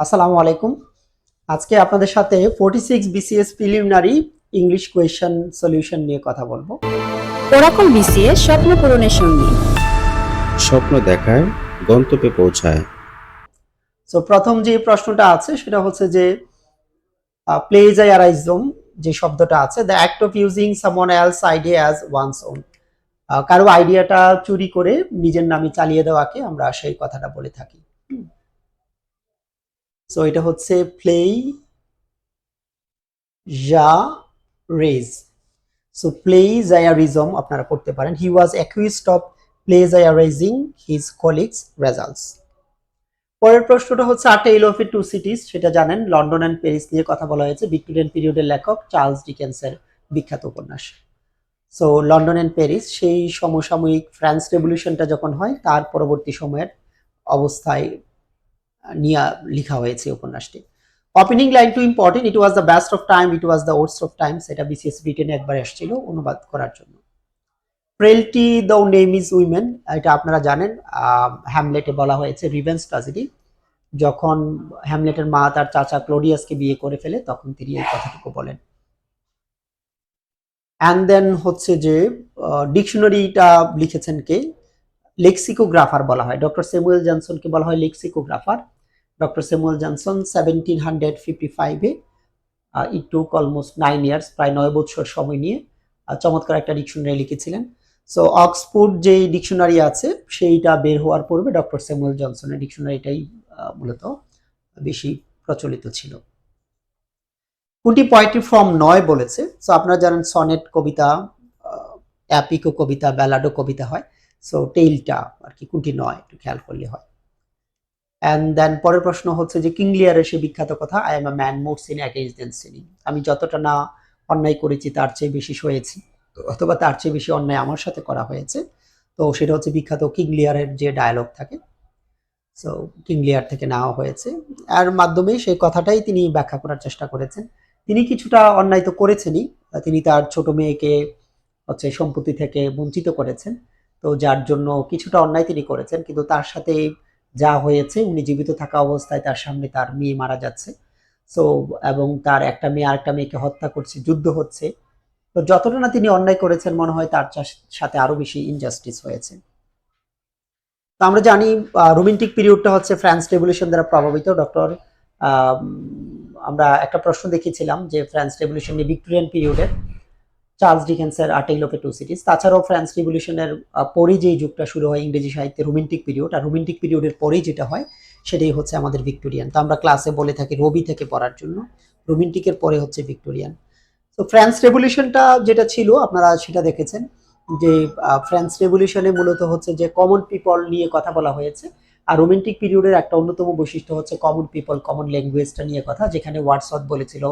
আসসালামু আলাইকুম। আজকে আপনাদের সাথে forty six BCS preliminary English question solution নিয়ে কথা বলব। ওরাকল বিসিএস স্বপ্ন পূরণের সঙ্গী। স্বপ্ন দেখায় গন্তব্যে পৌঁছায়। সো প্রথম যে প্রশ্নটা আছে সেটা হচ্ছে যে প্লেজ প্লেজায়ারাইজম যে শব্দটা আছে the act of using someone else idea as one's own কারও আইডিয়াটা চুরি করে নিজের নামে চালিয়ে দেওয়াকে আমরা সেই কথাটা বলে থাকি। সো এটা হচ্ছে প্লে যা রেজ সো প্লেজায়ারিজম আপনারা করতে পারেন। He was accused of plagiarising his colleagues results পরের প্রশ্নটা হচ্ছে a tale of two cities সেটা জানেন লন্ডন অ্যান্ড প্যারিস নিয়ে কথা বলা হয়েছে। ভিক্টোরিয়ান পিরিয়ডের লেখক চার্লস ডিকেন্সের বিখ্যাত উপন্যাস। সো লন্ডন অ্যান্ড প্যারিস সেই সমসাময়িক ফ্রান্স রেভলিউশনটা যখন হয়, তার পরবর্তী সময়ের অবস্থায় নিয়ে লেখা হয়েছে উপন্যাসটি। Opening line too important it was the best of time it was the worst of time সেটা বিসিএস ব্রিটেনে একবার এসেছিল অনুবাদ করার জন্য। Frailty the name is women এটা আপনারা জানেন হ্যামলেটে বলা হয়েছে রিভেন্স ট্রাজেডি যখন হ্যামলেটের মা তার চাচা ক্লোডিয়াসকে বিয়ে করে ফেলে, তখন তিনি এই কথাটুকু বলেন। অ্যান্ড দেন হচ্ছে যে ডিকশনারিটা লিখেছেন কে? লেক্সিকোগ্রাফার বলা হয়। ডক্টর স্যামুয়েল জনসনকে বলা হয় lexicographer doctor Samuel Johnson seventeen hundred fifty ফাইভে it took almost nine years প্রায় নয় বছর সময় নিয়ে চমৎকার একটা ডিকশনারি লিখেছিলেন। সো অক্সফোর্ড যে ডিকশনারি আছে, সেইটা বের হওয়ার পূর্বে ডক্টর স্যামুয়েল জনসনের ডিকশনারিটাই মূলত বেশি প্রচলিত ছিল। কোনটি পয়েট্রি ফর্ম নয় বলেছে সো আপনারা জানেন সনেট কবিতা অ্যাপিকো কবিতা ব্যালাডো কবিতা হয় সো টেইলটা আর কি কোনটি নয়, একটু খেয়াল করলে হয়। অ্যান্ড দেন পরের প্রশ্ন হচ্ছে যে কিংলিয়ারের সে বিখ্যাত কথা I am a man more sin against than sinning আমি যতটা না অন্যায় করেছি তার চেয়ে বেশি সয়েছি, অথবা তার চেয়ে বেশি অন্যায় আমার সাথে করা হয়েছে। তো সেটা হচ্ছে বিখ্যাত কিংলিয়ারের যে ডায়ালগ থাকে সো কিংলিয়ার থেকে নেওয়া হয়েছে। আর মাধ্যমে সেই কথাটাই তিনি ব্যাখ্যা করার চেষ্টা করেছেন। তিনি কিছুটা অন্যায় তো করেছেনই, তিনি তার ছোট মেয়েকে হচ্ছে সম্পত্তি থেকে বঞ্চিত করেছেন। তো যার জন্য কিছুটা অন্যায় তিনি করেছেন, কিন্তু তার সাথে যা হয়েছে, উনি জীবিত থাকা অবস্থায় তার সামনে তার মেয়ে মারা যাচ্ছে। সো এবং তার একটা মেয়ে, আরেকটা মেয়েকে হত্যা করছে, যুদ্ধ হচ্ছে। তো যতটা না তিনি অন্যায় করেছেন, মনে হয় তার সাথে আরও বেশি ইনজাস্টিস হয়েছে। তো আমরা জানি রোমান্টিক পিরিয়ডটা হচ্ছে ফ্রান্স রেভলিউশন দ্বারা প্রভাবিত। ডক্টর আমরা একটা প্রশ্ন দেখেছিলাম যে ফ্রান্স রেভলিউশন ভিক্টোরিয়ান পিরিয়ডের Charles ডিকেন্সের a tale of two cities তাছাড়াও ফ্রান্স রিভলিউশনের পরে যেই যুগটা শুরু হয় ইংরেজি সাহিত্যে রোমান্টিক পিরিয়ড, আর রোমান্টিক পিরিয়ডের পরেই যেটা হয়, সেটাই হচ্ছে আমাদের ভিক্টোরিয়ান। তো আমরা ক্লাসে বলে থাকি রবি থেকে পড়ার জন্য। রোমান্টিকের পরে হচ্ছে ভিক্টোরিয়ান। তো ফ্রান্স রেভলিউশনটা যেটা ছিল, আপনারা সেটা দেখেছেন, যে ফ্রান্স রেভলিউশনে মূলত হচ্ছে যে কমন পিপল নিয়ে কথা বলা হয়েছে, আর রোমান্টিক পিরিয়ডের একটা অন্যতম বৈশিষ্ট্য হচ্ছে কমন পিপল, কমন ল্যাঙ্গুয়েজটা নিয়ে কথা, যেখানে ওয়ার্ডসওয়ার্থ বলেছিল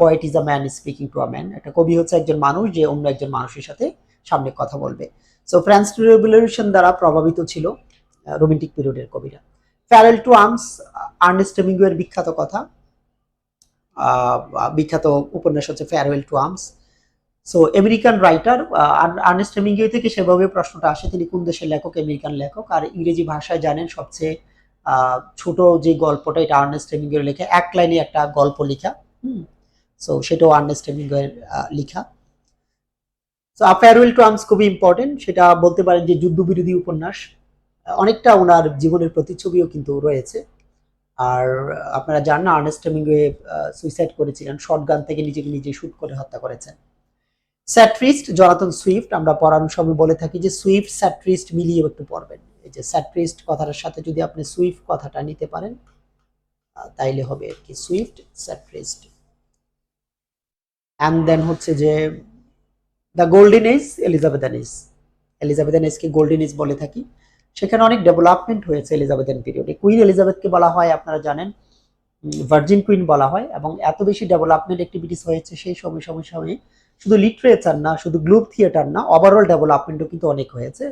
poet is a man speaking to a man একটা কবি হচ্ছে একজন মানুষ যে অন্য একজন মানুষের সাথে সামনে কথা বলবে। সো ফ্রান্স রেভলিউশন দ্বারা প্রভাবিত ছিল রোমান্টিক পিরিয়ডের কবিরা। ফ্যারেল টু আর্মস আর্নেস্ট হেমিংওয়ের বিখ্যাত কথা। বিখ্যাত উপন্যাস হচ্ছে farewell to arms so American writer Ernest Hemingway থেকে সেভাবে প্রশ্নটা আসে, তিনি কোন দেশের লেখক আমেরিকান লেখক, আর ইংরেজি ভাষায় জানেন সবচেয়ে ছোট যে গল্পটা, এটা আর্নেস্ট হেমিংওয়ের লেখা, এক লাইনে একটা গল্প লেখা। হুম। সো সেটাও হেমিংওয়ের লেখা so a farewell to arms খুবই ইম্পর্টেন্ট সেটা বলতে পারেন যে যুদ্ধবিরোধী উপন্যাস। অনেকটা ওনার জীবনের প্রতিচ্ছবিও কিন্তু রয়েছে। আর আপনারা জানেন না আর্নেস্ট হেমিংওয়ে সুইসাইড করেছিলেন শর্টগান থেকে নিজেকে নিজে শুট করে হত্যা করেছেন। স্যাট্রিস্ট জনাতন সুইফট আমরা পড়ানোর সময় বলে থাকি যে সুইফট স্যাট্রিস্ট মিলিয়ে একটু পড়বেন। এই যে স্যাট্রিস্ট কথাটার সাথে যদি আপনি সুইফট কথাটা নিতে পারেন তাইলে হবে আর কি সুইফট স্যাট্রিস্ট অ্যান্ড দেন হচ্ছে যে the golden age Elizabethan age Elizabethan এজকে golden age বলে থাকি। সেখানে অনেক ডেভেলপমেন্ট হয়েছে এলিজাবেথান পিরিয়ডে কুইন এলিজাবেথকে বলা হয়, আপনারা জানেন। ভার্জিন কুইন বলা হয়, এবং এত বেশি ডেভেলপমেন্ট অ্যাক্টিভিটিস হয়েছে সেই সময় সময়, সময়ে। শুধু লিটারেচার না, শুধু গ্লোব থিয়েটার না ওভারঅল ডেভেলপমেন্টও কিন্তু অনেক হয়েছে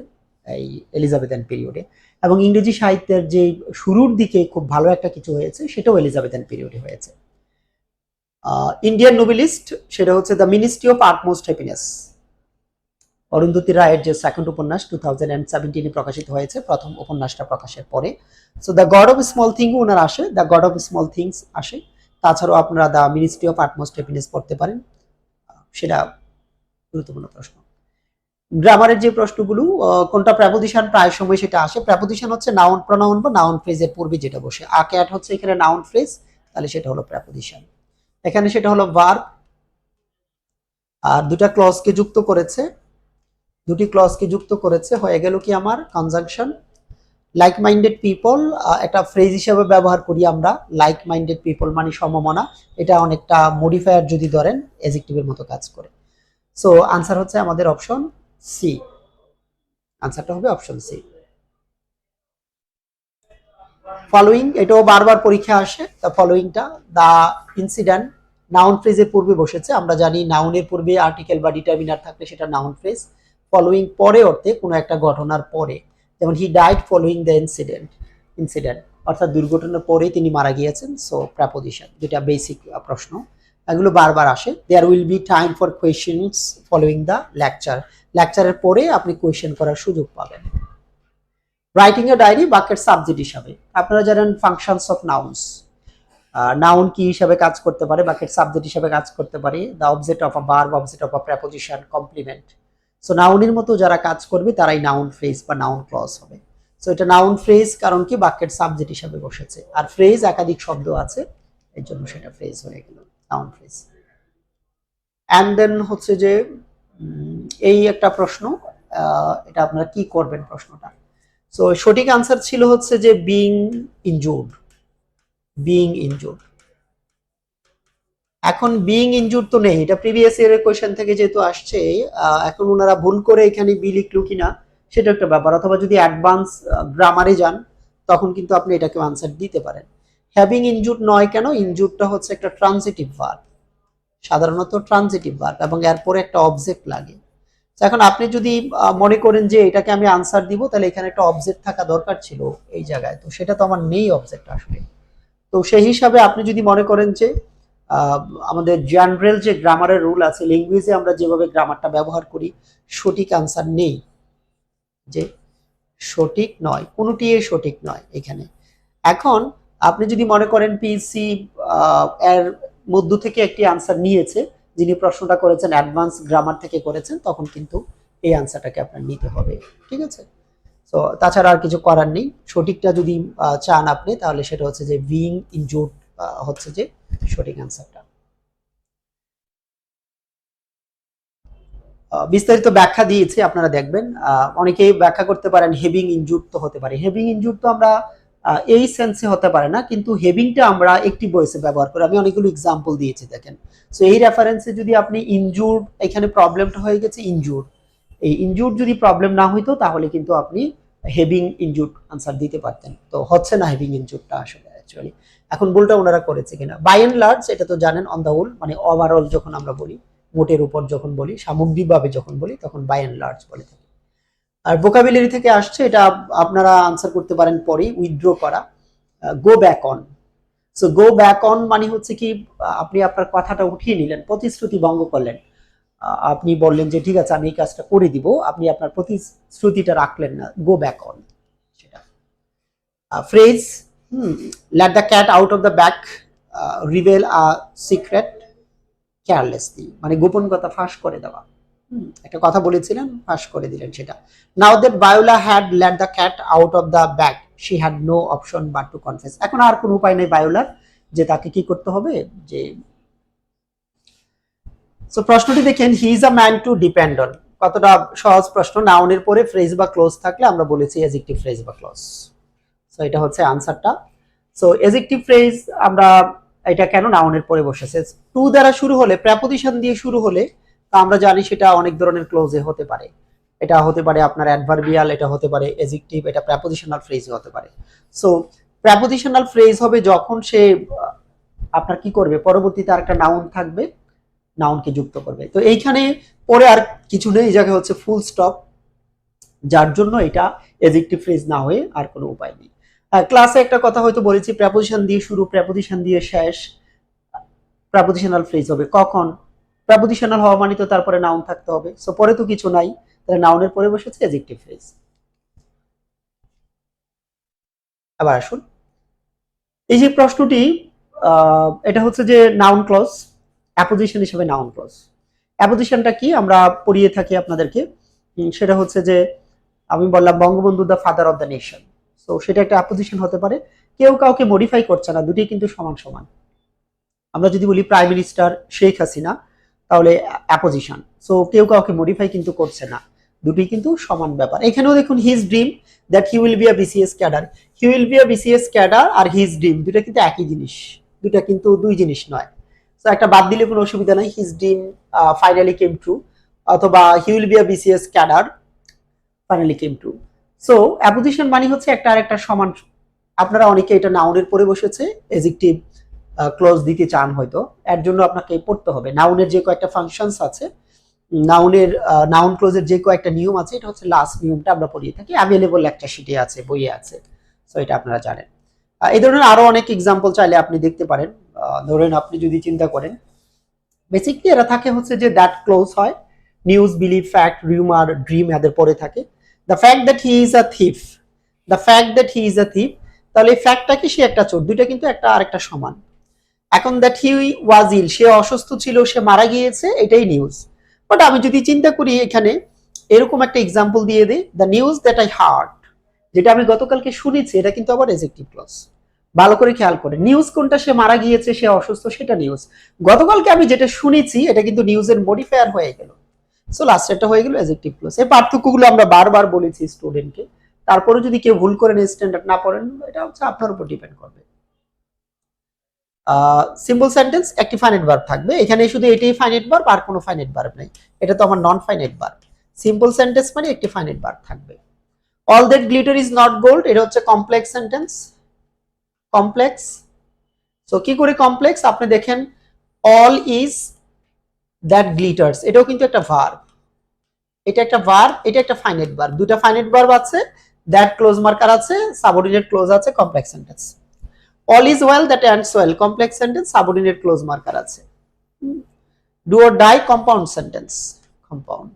এই এলিজাবেথান পিরিয়ডে এবং ইংরেজি সাহিত্যের যে শুরুর দিকে খুব ভালো একটা কিছু হয়েছে, সেটাও এলিজাবেথান পিরিয়ডে হয়েছে। ইন্ডিয়ান নোবেলিস্ট সেটা হচ্ছে the ministry of utmost happiness Arundhati রায়ের যে সেকেন্ড উপন্যাস টু থাউজেন্ড অ্যান্ড সেভেন্টিনে প্রকাশিত হয়েছে, প্রথম উপন্যাসটা প্রকাশের পরে। So the god of small thing ওনার আসে the god of small things আসে। তাছাড়াও আপনারা the ministry of utmost happiness পড়তে পারেন। সেটা গুরুত্বপূর্ণ প্রশ্ন। গ্রামারের যে প্রশ্নগুলো কোনটা প্রেপোজিশন প্রায় সময় সেটা আসে। প্রেপোজিশন হচ্ছে নাউন প্রনাউন বা নাউন ফ্রেজের পূর্বে যেটা বসে। আ ক্যাট হচ্ছে এখানে নাউন ফ্রেজ তাহলে সেটা হলো প্রেপোজিশন এখানে সেটা হলো ভার্ব আর দুটা ক্লজকে যুক্ত করেছে, দুটি ক্লজকে যুক্ত করেছে, হয়ে গেল কি আমার কনজাংশন লাইক মাইন্ডেড পিপল একটা ফ্রেজ হিসেবে ব্যবহার করি আমরা লাইক মাইন্ডেড পিপল মানে সমমনা, এটা অনেকটা মডিফায়ার যদি ধরেন এজেক্টিভের মতো কাজ করে। সো আনসার হচ্ছে আমাদের অপশন সি আনসারটা হবে অপশন সি ফলোইং এটাও বারবার পরীক্ষা আসে দ্য ফলোইংটা দ্য ইনসিডেন্ট নাউন ফ্রেজের পূর্বে বসেছে, আমরা জানি নাউনের পূর্বে আর্টিকেল বা ডিটারমিনার থাকলে সেটা নাউন ফ্রেজ ফলোইং পরে অর্থে কোনো একটা ঘটনার পরে, যেমন he died following the incident incident অর্থাৎ দুর্ঘটনার পরে তিনি মারা গিয়েছেন সো প্রাপোজিশন যেটা বেসিক প্রশ্ন, এগুলো বারবার আসে there will be time for questions following the lecture লেকচারের পরে আপনি কোয়েশ্চেন করার সুযোগ পাবেন। রাইটিং এ ডায়েরি বাক্যের সাবজেক্ট হিসাবে। আপনারা জানেন ফাংশনস অফ নাউন্স নাউন কি হিসাবে কাজ করতে পারে, বাক্যের সাবজেক্ট হিসাবে কাজ করতে পারে। The object of a verb object of a preposition complement so নাউনের মতো যারা কাজ করবে, তারাই নাউন ফ্রেজ বা নাউন ক্লজ হবে। সো এটা নাউন ফ্রেজ কারণ কি? বাক্যের সাবজেক্ট হিসাবে বসেছে। আর ফ্রেজ একাধিক শব্দ আছে, এর জন্য সেটা ফ্রেজ হয়ে গেল নাউন ফ্রেজ অ্যান্ড দেন হচ্ছে যে এই একটা প্রশ্ন এটা আপনারা কি করবেন প্রশ্নটা? সো সঠিক আনসার ছিল হচ্ছে যে বিং ইনজুর্ড বিং ইনজুর্ড এখন বিং ইনজুর্ড তো নেই, এটা প্রিভিয়াস ইয়ারের কোয়েশ্চেন থেকে যেহেতু আসছে এখন ওনারা ভুল করে এখানে বি লিখলো কিনা সেটা একটা ব্যাপার। অথবা যদি অ্যাডভান্স গ্রামারে যান, তখন কিন্তু আপনি এটাকে আনসার দিতে পারেন। হ্যাভিং ইনজুড নয় কেন? ইনজুডটা হচ্ছে একটা ট্রানজিটিভ ভার্ব সাধারণত ট্রানজিটিভ ভার্ব এবং এরপরে একটা অবজেক্ট লাগে। এখন আপনি যদি মনে করেন যে এটাকে আমি আনসার দিব, তাহলে এখানে একটা অবজেক্ট থাকা দরকার ছিল এই জায়গায়। তো সেটা তো আমার নেই অবজেক্ট আসলে। তো সেই হিসাবে আপনি যদি মনে করেন যে আমাদের জেনারেল যে গ্রামারের রুল আছে ল্যাঙ্গুয়েজে আমরা যেভাবে গ্রামারটা ব্যবহার করি, সঠিক আনসার নেই। যে সঠিক নয়, কোনোটি সঠিক নয় এখানে। এখন আপনি যদি মনে করেন পিসি এর মধ্য থেকে একটি আনসার নিয়েছে যিনি প্রশ্নটা করেছেন অ্যাডভান্স গ্রামার থেকে করেছেন, তখন কিন্তু এই আনসারটাকে আপনার নিতে হবে, ঠিক আছে? তো তাছাড়া আর কিছু করার নেই। সঠিকটা যদি চান আপনি, তাহলে সেটা হচ্ছে যে বিং ইনজুড হচ্ছে যে সঠিক আনসারটা বিস্তারিত ব্যাখ্যা দিয়েছি, আপনারা দেখবেন। অনেকেই ব্যাখ্যা করতে পারেন হেভিং ইনজুড তো হতে পারে। হেভিং ইনজুড তো আমরা এই সেন্সে হতে পারে না, কিন্তু হেভিংটা আমরা একটি বয়সে ব্যবহার করি। আমি অনেকগুলো এক্সাম্পল দিয়েছি, দেখেন। সো এই রেফারেন্সে যদি আপনি ইনজুর এখানে প্রবলেমটা হয়ে গেছে ইনজুর এই ইনজুর যদি প্রবলেম না হইতো, তাহলে কিন্তু আপনি হেভিং ইনজুর আনসার দিতে পারতেন। তো হচ্ছে না হেভিং ইনজুরটা আসলে অ্যাকচুয়ালি এখন ভুলটা ওনারা করেছে কিনা? বাই এন্ড লার্জ এটা তো জানেন অন দ্য হোল মানে ওভারঅল যখন আমরা বলি, মোটের উপর যখন বলি, সামগ্রিকভাবে যখন বলি, তখন বাই এন্ড লার্জ বলে থাকি। আর ভোকাবুলারি থেকে আসছে, এটা আপনারা আনসার করতে পারেন পরেই উইথড্র করা। Go back on so go back on মানে হচ্ছে কি আপনি আপনার কথাটা উঠিয়ে নিলেন, প্রতিশ্রুতি ভঙ্গ করলেন। আপনি বললেন যে, ঠিক আছে, আমি এই কাজটা করে দিব, আপনি আপনার প্রতিশ্রুতিটা রাখলেন না গো ব্যাক অন সেটা। Phrase let the cat out of the back reveal a secret carelessly মানে গোপন কথা ফাঁস করে দেওয়া। একটা কথা বলেছিলেন ফাঁস করে দিলেন সেটা। Now that Viola had let the cat out of the bag she had no option but to confess এখন আর কোনো উপায় নেই বায়োলার যে তাকে কি করতে হবে, যে সো প্রশ্নটি দেখেন he is a man to depend on কতটা সহজ প্রশ্ন নাউনের পরে ফ্রেজ বা ক্লোজ থাকলে আমরা বলেছি এজেক্টিভ ফ্রেজ বা ক্লোজ সো এটা হচ্ছে আনসারটা সো এজেক্টিভ ফ্রেজ আমরা এটা কেন নাউনের পরে বসেছে? টু দ্বারা শুরু হলে প্রেপোজিশন দিয়ে শুরু হলে আমরা জানি সেটা অনেক ধরনের ক্লোজে হতে পারে। এটা হতে পারে আপনার অ্যাডভার্বিয়াল এটা হতে পারে এজেক্টিভ এটা প্রেপোজিশনাল ফ্রেজ হতে পারে। সো প্রেপোজিশনাল ফ্রেজ হবে যখন সে আপনার কি করবে? পরবর্তীতে আর একটা নাউন থাকবে নাউনকে যুক্ত করবে। তো এইখানে পরে আর কিছু নেই, এই জায়গায় হচ্ছে ফুল স্টপ যার জন্য এটা এজেক্টিভ ফ্রেজ না হয়ে আর কোনো উপায় নেই। ক্লাসে একটা কথা হয়তো বলেছি প্রেপোজিশন দিয়ে শুরু প্রেপোজিশন দিয়ে শেষ। প্রেপোজিশনাল ফ্রেজ হবে কখন? প্রেপোজিশনাল হওয়া মানে তো তারপরে নাউন থাকতে হবে। সো পরে তো কিছু নাই। তাহলে নাউনের পরে বসেছে এজেক্টিভ ফ্রেজ আবার আসুন। এই যে প্রশ্নটি এটা হচ্ছে যে নাউন ক্লজ অ্যাপোজিশন হিসেবে নাউন ক্লজ অ্যাপোজিশনটা কি? আমরা পড়িয়ে থাকি আপনাদেরকে। সেটা হচ্ছে যে, আমি বললাম Bangabandhu the father of the nation so সেটা একটা অ্যাপোজিশন হতে পারে। কেউ কাউকে মডিফাই করছে না। দুটি কিন্তু সমান সমান। আমরা যদি বলি প্রাইম মিনিস্টার শেখ হাসিনা তাহলে অ্যাপোজিশন সো কেউ কাউকে মডিফাই কিন্তু করছে না। দুটি কিন্তু সমান ব্যাপার। এখানেও দেখুন his dream that he will be a BCS cadre he will be a BCS cadre R his dream দুটা কিন্তু একই জিনিস। দুটা কিন্তু দুই জিনিস নয়। তো একটা বাদ দিলে কোনো অসুবিধা নাই। His dream finally came true অথবা he will be a BCS cadre finally came true so apposition মানে হচ্ছে একটা আর একটা সমান। আপনারা অনেকে এটা নাউনের পরে বসেছে এজেক্টিভ ক্লোজ দিতে চান হয়তো। এর জন্য আপনাকে পড়তে হবে। নাউনের যে কয়েকটা ফাংশনস আছে নাউনের নাউন ক্লোজের যে কয়েকটা নিয়ম আছে, এটা হচ্ছে লাস্ট নিয়মটা আমরা পড়িয়ে থাকি। অ্যাভেলেবল একটা শিটে আছে, বইয়ে আছে। সো এটা আপনারা জানেন। এই ধরনের আরও অনেক এক্সাম্পল চাইলে আপনি দেখতে পারেন। ধরেন আপনি যদি চিন্তা করেন বেসিকলি এরা থাকে হচ্ছে যে দ্যাট ক্লোজ হয় news believe fact rumour dream এদের পরে থাকে। The fact that he is a thief the fact that he is a thief তাহলে এই ফ্যাক্টটা কি সে একটা চোর, দুইটা কিন্তু একটা আরেকটা সমান। এখন দ্যাট হি ওয়াজ ইল, সে অসুস্থ ছিল, সে মারা গিয়েছে, এটাই নিউজ বাট আমি যদি চিন্তা করি এখানে, এরকম একটা এক্সাম্পল দিয়ে দিই the news that I heard যেটা আমি গতকালকে শুনেছি, এটা কিন্তু আবার এজেক্টিভ ক্লজ ভালো করে খেয়াল করে নিউজ কোনটা, সে মারা গিয়েছে, সে অসুস্থ, সেটা নিউজ গতকালকে আমি যেটা শুনেছি, এটা কিন্তু নিউজের মডিফায়ার হয়ে গেল। সো লাস্ট এটা হয়ে গেল এজেক্টিভ ক্লজ এই পার্থক্যগুলো আমরা বারবার বলেছি স্টুডেন্টকে তারপরে যদি কেউ ভুল করেন স্ট্যান্ডার্ড না পড়েন, এটা হচ্ছে আপনার উপর ডিপেন্ড করবে। সিম্পল সেন্টেন্স একটি ফাইনাইট ভার্ব থাকবে। এখানে শুধু এটাই ফাইনাইট ভার্ব আর কোনো ফাইনাইট ভার্ব নেই। এটা তো আমার non finite verb simple sentence মানে একটি ফাইনাইট ভার্ব থাকবে। All that glitter is not gold এটা হচ্ছে কমপ্লেক্স সেন্টেন্স কমপ্লেক্স সো কি করে কমপ্লেক্স আপনি দেখেন অল ইজ দ্যাট গ্লিটার্স এটাও কিন্তু একটা ভার্ব এটা একটা ভার্ব এটা একটা ফাইনাইট ভার্ব দুটা ফাইনাইট ভার্ব আছে দ্যাট ক্লোজ মার্কার আছে সাবঅর্ডিনেট ক্লোজ আছে complex sentence all is well that ends well complex sentence subordinate clause marker আছে। Do or die compound sentence compound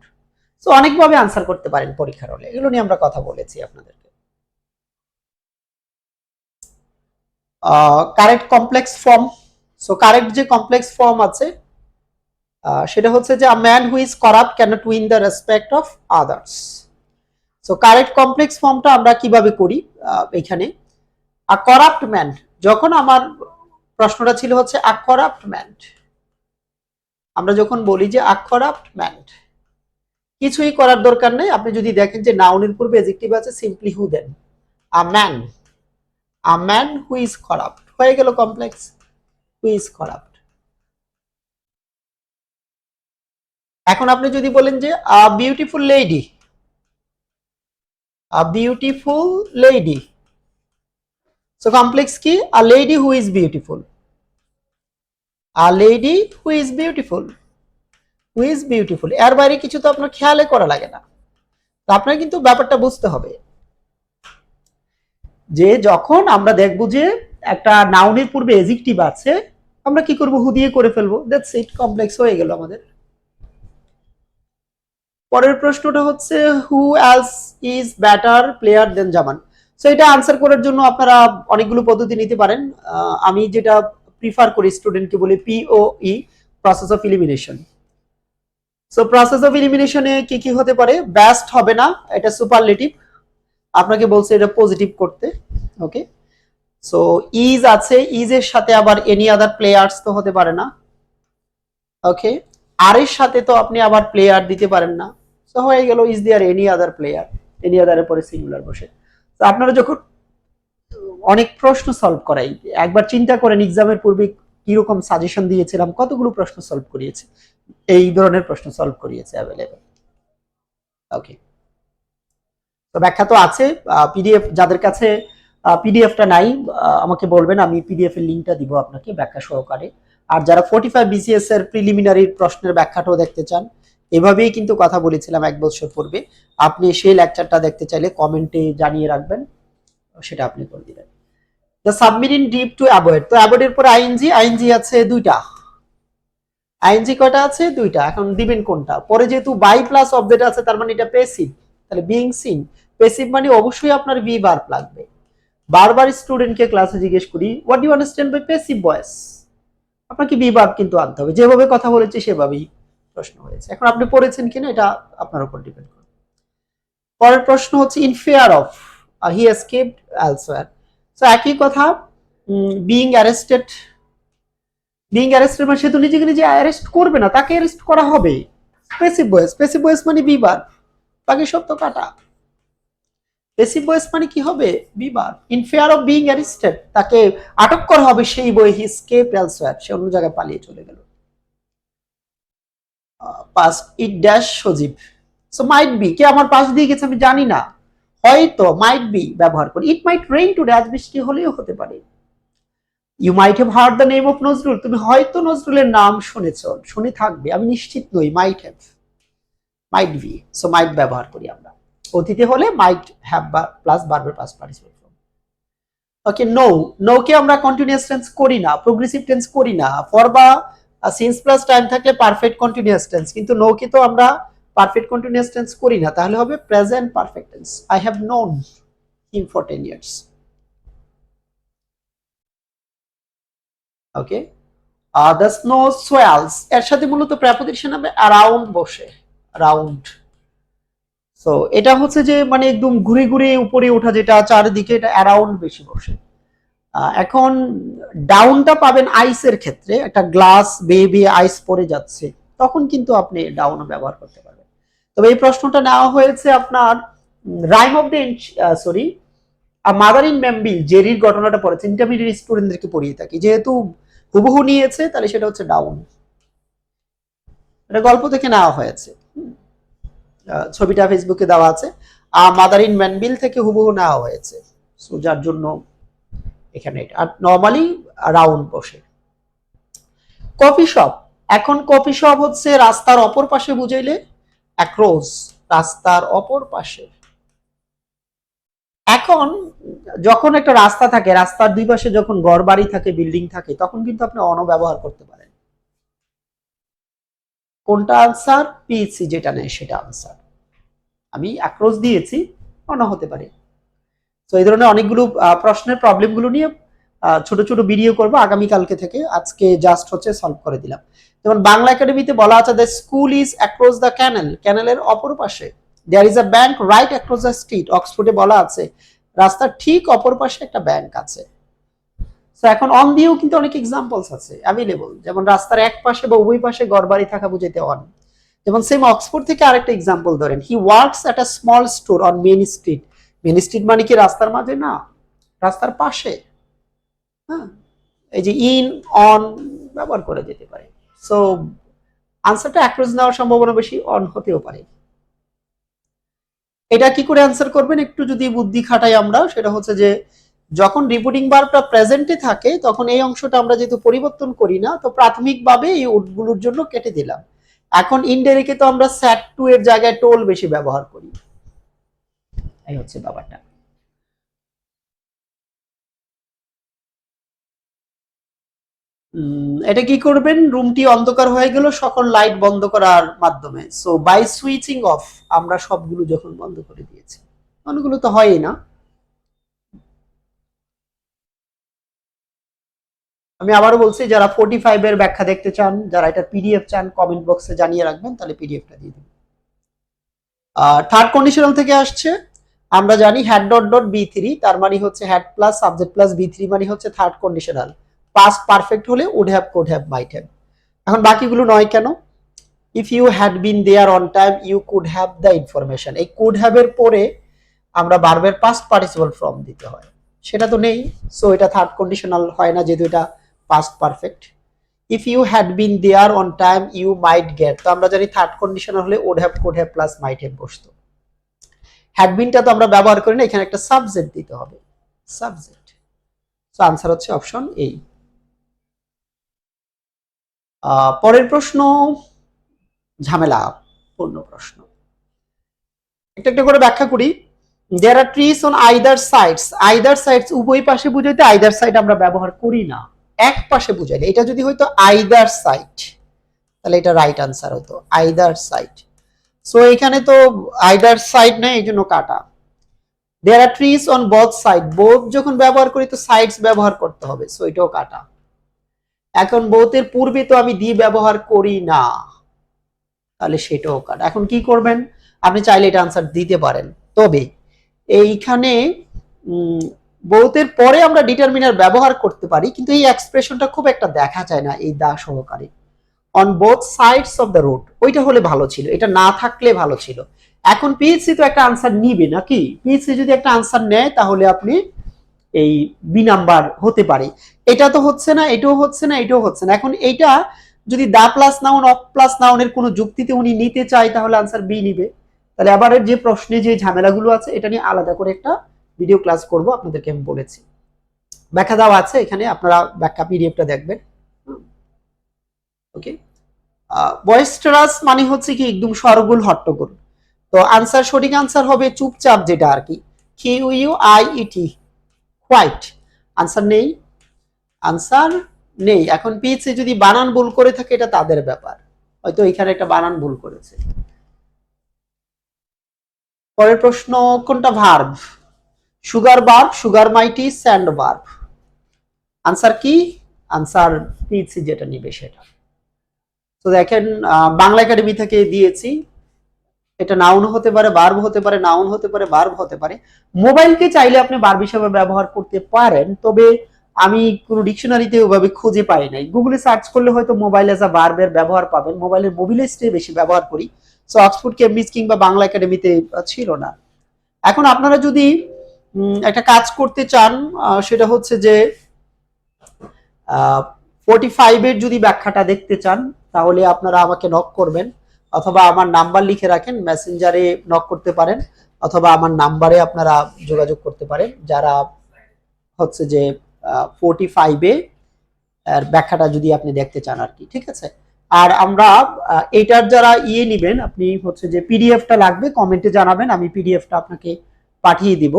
so অনেকভাবে আনসার করতে পারেন পরীক্ষার হলে। এগুলো নিয়ে আমরা কথা বলেছি আপনাদেরকে। Correct complex form so correct যে কমপ্লেক্স ফর্ম আছে সেটা হচ্ছে যে man who is corrupt cannot win the respect of others so correct complex ফর্মটা আমরা কীভাবে করি এখানে? আ করাপ্ট ম্যান যখন আমার প্রশ্নটা ছিল হচ্ছে আ করাপ্ট ম্যান আমরা যখন বলি যে আ করাপ্ট ম্যান কিছুই করার দরকার নেই। আপনি যদি দেখেন যে, নাউনের পূর্বে এজেক্টিভ আছে simply who then a man a man who is corrupt হয়ে গেল কমপ্লেক্স হু ইজ করাপ্ট এখন আপনি যদি বলেন যে a beautiful lady a beautiful lady so complex কি a lady who is beautiful a lady who is beautiful who is beautiful এর বাইরে কিছু তো আপনার খেয়ালে করা লাগে না। তো আপনার কিন্তু ব্যাপারটা বুঝতে হবে। যে যখন আমরা দেখব যে একটা নাউনের পূর্বে এজিকটিভ আছে, আমরা কি করব? হু দিয়ে করে ফেলব। দ্যাটস ইট কমপ্লেক্স হয়ে গেল আমাদের। পরের প্রশ্নটা হচ্ছে who else is better player then Zaman so এটা আনসার করার জন্য আপনারা অনেকগুলো পদ্ধতি নিতে পারেন। আমি যেটা প্রিফার করি স্টুডেন্টকে বলি POE process of elimination so process of ইলিমিনেশনে কি কি হতে পারে? ব্যাস্ট হবে না, এটা সুপারলেটিভ আপনাকে বলছে এটা পজিটিভ করতে ওকে সো ইজ আছে ইজ এর সাথে আবার এনি আদার প্লেয়ার্স তো হতে পারে না ওকে আর এর সাথে তো আপনি আবার প্লেয়ার দিতে পারেন না। সো হয়ে গেল is there any other player any আদারের পরে সিঙ্গুলার বসে। তো আপনারা যখন অনেক প্রশ্ন সলভ করাই, একবার চিন্তা করেন এক্সামের পূর্বে কীরকম সাজেশন দিয়েছিলাম, কতগুলো প্রশ্ন সলভ করিয়েছে, এই ধরনের প্রশ্ন সলভ করিয়েছে অ্যাভেলেবেল ওকে তো ব্যাখ্যা তো আছে পিডিএফ যাদের কাছে পিডিএফটা নাই আমাকে বলবেন, আমি পিডিএফ এর লিঙ্কটা দিব আপনাকে ব্যাখ্যা সহকারে। আর যারা ফোর্টি ফাইভ বিসিএস এর প্রিলিমিনারি প্রশ্নের ব্যাখ্যাটাও দেখতে চান এভাবেই কিন্তু কথা বলেছিলাম এক বছর পূর্বে। আপনি সেই লেকচারটা দেখতে চাইলে কমেন্টে জানিয়ে রাখবেন, সেটা আপনি করে দিবেন। The submarine dip to avoid তো অ্যাভয়েড এর পরে আইএনজি আইএনজি আছে দুইটা। আইএনজি কয়টা আছে? দুইটা। এখন দিবেন কোনটা? পরে যেহেতু বাই প্লাস অবজেক্ট আছে, তার মানে এটা পেসিভ তাহলে বিং সিন পেসিভ মানে অবশ্যই আপনার বি ভার্ব লাগবে। বারবার স্টুডেন্টকে ক্লাসে জিজ্ঞেস করি what you understand by passive voice আপনাকে বি ভার্ব কিন্তু আনতে হবে। যেভাবে কথা বলেছি সেভাবেই। প্রশ্ন হয়েছে। এখন আপনি পড়েছেন কিনা এটা আপনার উপর ডিপেন্ড করে পরের প্রশ্ন হচ্ছে in fear of he escaped অ্যালসোয়ার so একই কথা বিং অ্যারেস্টেড বিং অ্যারেস্টেড মানে সে তো নিজেকে নিজে অ্যারেস্ট করবে না, তাকে অ্যারেস্ট করা হবে। পেসিভ ভয়েস পেসিভ ভয়েস মানে বিবার। বাকি সব তো কাটা। পেসিভ ভয়েস মানে কি হবে? Be verb. In fear of being arrested তাকে আটক করা হবে সেই বই হি স্কেপ এলসওয়্যার সে অন্য জায়গায় পালিয়ে চলে গেল। Past it dash Sajib. So might be কে আমার পাশ দিয়ে গেছে আমি জানি না। হয়তো মাইট বি ব্যবহার করি। ইট মাইট রেইন টুডে আজ বৃষ্টি হলেও হতে পারে। You might have heard the name of Nazrul তুমি হয়তো নজরুলের নাম শুনেছ। শুনে থাকবে। আমি নিশ্চিত নই। Might have might be so might ব্যবহার করি আমরা। অতীতে হলে মাইট হ্যাভ প্লাস বারবার past participle okay no no আমরা কন্টিনিউয়াস টেন্স করি না প্রোগ্রেসিভ টেন্স করি না। ফর বা সিন্স প্লাস টাইম থাকলে পারফেক্ট কন্টিনিউয়াস টেন্স কিন্তু নো কে তো আমরা পারফেক্ট কন্টিনিউয়াস টেন্স করি না, তাহলে হবে present perfect tense I have known him for ten years okay R the snow swallows এর সাথে মূলত প্রেপোজিশন হবে অ্যারাউন্ড বসে রাউন্ড সো এটা হচ্ছে যে মানে একদম ঘুরে ঘুরে উপরে ওঠা যেটা, চারিদিকে এটা অ্যারাউন্ড বেশি বসে। এখন ডাউনটা পাবেন আইসের ক্ষেত্রে। একটা গ্লাস বেয়ে বেয়ে আইস পরে যাচ্ছে, তখন কিন্তু আপনি ডাউন ব্যবহার করতে পারবেন। তবে এই প্রশ্নটা নেওয়া হয়েছে আপনার rhyme of the sorry mother in ম্যাম্বিল জেরির ঘটনাটা পড়েছে ইন্টারমিডিয়েট স্টুডেন্টদেরকে পড়িয়ে থাকি। যেহেতু হুবহু নিয়েছে, তাহলে সেটা হচ্ছে ডাউন এটা গল্প থেকে নেওয়া হয়েছে। ছবিটা ফেসবুকে দেওয়া আছে। মাদার ইন ম্যানবিল থেকে হুবহু নেওয়া হয়েছে। সো যার জন্য এখানে এটা। আর নর্মালি রাউন্ড বসে। কফি শপ এখন কফি শপ হচ্ছে রাস্তার অপর পাশে বুঝাইলে? অ্যাক্রোস রাস্তার অপর পাশে। এখন যখন একটা রাস্তা থাকে, রাস্তার দুই পাশে যখন ঘর বাড়ি থাকে বিল্ডিং থাকে, তখন কিন্তু আপনি অন ব্যবহার করতে পারেন। কোনটা আনসার পিসি যেটা নেয় সেটা আনসার আমি অ্যাক্রোস দিয়েছি অন হতে পারে। তো এই ধরনের অনেকগুলো প্রশ্নের প্রবলেমগুলো নিয়ে ছোট ছোট ভিডিও করব আগামীকালকে থেকে। আজকে জাস্ট হচ্ছে সলভ করে দিলাম। যেমন বাংলা একাডেমিতে বলা আছে the school is across the canal ক্যানেলের অপর পাশে। There is a bank right across the street অক্সফোর্ডে বলা আছে, রাস্তার ঠিক অপর পাশে একটা ব্যাংক আছে। তো এখন অন দিয়েও কিন্তু অনেক এক্সাম্পলস আছে অ্যাভেলেবল যেমন রাস্তার এক পাশে বা উভয় পাশে ঘরবাড়ি থাকা বুঝাইতে অন যেমন সেম অক্সফোর্ড থেকে আরেকটা এক্সাম্পল ধরেন। He works at a small store on main street main street মানে কি? রাস্তার মাঝে? না। রাস্তার পাশে। হ্যাঁ? এই যে ইন অন ব্যবহার করে যেতে পারে। সো আনসারটা অ্যাক্রোস নেওয়ার সম্ভাবনা বেশি অন হতেও পারে। এটা কি করে অ্যান্সার করবেন? একটু যদি বুদ্ধি খাটাই আমরা, সেটা হচ্ছে যে, যখন রিপোর্টিং বারটা প্রেজেন্টে থাকে, তখন এই অংশটা আমরা যেহেতু পরিবর্তন করি না, তো প্রাথমিকভাবে এই উটগুলোর জন্য কেটে দিলাম। এখন ইনডাইরেক্টে তো আমরা স্যাট টু এর জায়গায় টোল বেশি ব্যবহার করি। এই হচ্ছে ব্যাপারটা এটা কি করবেন? রুমটি অন্ধকার হয়ে গেল, সকল লাইট বন্ধ করার মাধ্যমে। সো বাই সুইচিং অফ আমরা সবগুলো যখন বন্ধ করে দিয়েছি। অনেকগুলো তো হয়ই না। আমি আবারও বলছি, যারা ফোর্টি ফাইভ এর ব্যাখ্যা দেখতে চান, যারা এটা পিডিএফ চান কমেন্ট বক্সে জানিয়ে রাখবেন, তাহলে পিডিএফটা দিয়ে দিন। থার্ড কন্ডিশনাল থেকে আসছে আমরা জানি had dot dot B three তার মানে হচ্ছে had plus subject plus B three মানে হচ্ছে থার্ড কন্ডিশনাল পাস্ট পারফেক্ট হলে would have could have might have এখন বাকিগুলো নয় কেন? If you had been there on time you could have the information এই কুড হ্যাভ এর পরে আমরা বারবার পাস্ট পার্টিসিপাল ফর্ম দিতে হয়। সেটা তো নেই। সো এটা থার্ড কন্ডিশনাল হয় না, যেহেতু এটা past perfect if you had been there on time you might get তো আমরা জানি থার্ড কন্ডিশনাল হলে would have could have plus might have বসতো। হ্যাড বিনটা তো আমরা ব্যবহার করি না, এখানে একটা সাবজেক্ট দিতে হবে। সাবজেক্ট তো আনসার হচ্ছে অপশন এই পরের প্রশ্ন, ঝামেলা, পূর্ণ প্রশ্ন। একটা একটা করে ব্যাখ্যা করি। There are trees on either sides either sides উভয় পাশে বুঝাইতে আইদার সাইড আমরা ব্যবহার করি না। এক পাশে বুঝাইলে, এটা যদি হয়তো আইদার সাইড তাহলে এটা রাইট আনসার হতো আইদার সাইড সো এখানে তো আইদার সাইড নেই, এই জন্য কাটা। There are trees on both side both যখন ব্যবহার করি তো সাইডস ব্যবহার করতে হবে সো এটাও কাটা। এখন বোথের পূর্বে তো আমি দি ব্যবহার করি না, তাহলে সেটাও কাটা। এখন কি করবেন? আপনি চাইলে এটা আনসার দিতে পারেন। তবে, এইখানে বোথের পরে আমরা ডিটারমিনার ব্যবহার করতে পারি, কিন্তু এই এক্সপ্রেশনটা খুব একটা দেখা যায় না, এই দা সহকারে। On both sides of the road ওইটা হলে ভালো ছিল, এটা না থাকলে ভালো ছিল। এখন পিএইচসি তো একটা আনসার নিবে নাকি? পিএইচসি যদি একটা আনসার নেয়, তাহলে আপনি এই বি নাম্বার হতে পারে। এটা তো হচ্ছে না, এটাও হচ্ছে না, এটাও হচ্ছে না। এখন এইটা যদি the plus noun of plus নাউনের কোনো যুক্তিতে উনি নিতে চায়, তাহলে আনসার বি নিবে। তাহলে আবার যে প্রশ্নে যে ঝামেলাগুলো আছে, এটা নিয়ে আলাদা করে একটা ভিডিও ক্লাস করব, আপনাদেরকে আমি বলেছি। ব্যাখ্যা দেওয়া আছে, এখানে আপনারা ব্যাখ্যা পিডিএফটা দেখবেন। ওকে বয়েস্টারাস মানে হচ্ছে কি একদম সরগোল হট্টগোল। তো আনসার সঠিক আনসার হবে চুপচাপ যেটা আর কি। Q I E T white answer নেই। আনসার নেই। এখন পিএইচসি যদি বানান ভুল করে থাকে এটা তাদের ব্যাপার। হয়তো এখানে একটা বানান ভুল করেছে। পরের প্রশ্ন, কোনটা verb sugar verb sugar mighty sand verb answer কি? আনসার পিএইচসি যেটা নিবে সেটা। তো দেখেন বাংলা একাডেমি থেকে দিয়েছি। এটা নাউন হতে পারে বার্ব হতে পারে নাউন হতে পারে বার্ব হতে পারে। মোবাইলকে চাইলে আপনি বার্ব হিসেবে ব্যবহার করতে পারেন, তবে আমি কোনো ডিকশনারিতে ওভাবে খুঁজে পাই নাই। গুগলে সার্চ করলে হয়তো মোবাইল এজ আ বার্বের ব্যবহার পাবেন। মোবাইলের মোবিলাইজটে বেশি ব্যবহার করি। সো অক্সফোর্ড কেমব্রিজ কিংবা বাংলা একাডেমিতে ছিল না। এখন আপনারা যদি একটা কাজ করতে চান সেটা হচ্ছে যে ফোর্টি ফাইভের যদি ব্যাখ্যাটা দেখতে চান তাহলে আপনারা আমাকে নক করবেন, অথবা আমার নাম্বার লিখে রাখেন মেসেঞ্জারে নক করতে পারেন, অথবা আমার নাম্বারে আপনারা যোগাযোগ করতে পারেন, যারা হচ্ছে যে ফোর্টি ফাইভে ব্যাখ্যাটা যদি আপনি দেখতে চান আর কি, ঠিক আছে? আর আমরা এইটার যারা ইয়ে নেবেন, আপনি হচ্ছে যে পিডিএফটা লাগবে কমেন্টে জানাবেন, আমি পিডিএফটা আপনাকে পাঠিয়ে দিব।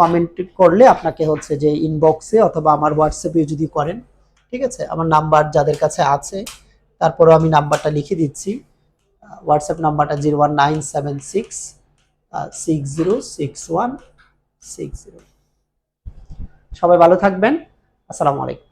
কমেন্ট করলে আপনাকে হচ্ছে যে ইনবক্সে অথবা আমার হোয়াটসঅ্যাপে যদি করেন, ঠিক আছে? আমার নাম্বার যাদের কাছে আছে তারপরে আমি নাম্বারটা লিখে দিচ্ছি হোয়াটসঅ্যাপ নাম্বারটা zero one nine seven six six zero six one six zero সবাই ভালো থাকবেন, আসসালামু আলাইকুম।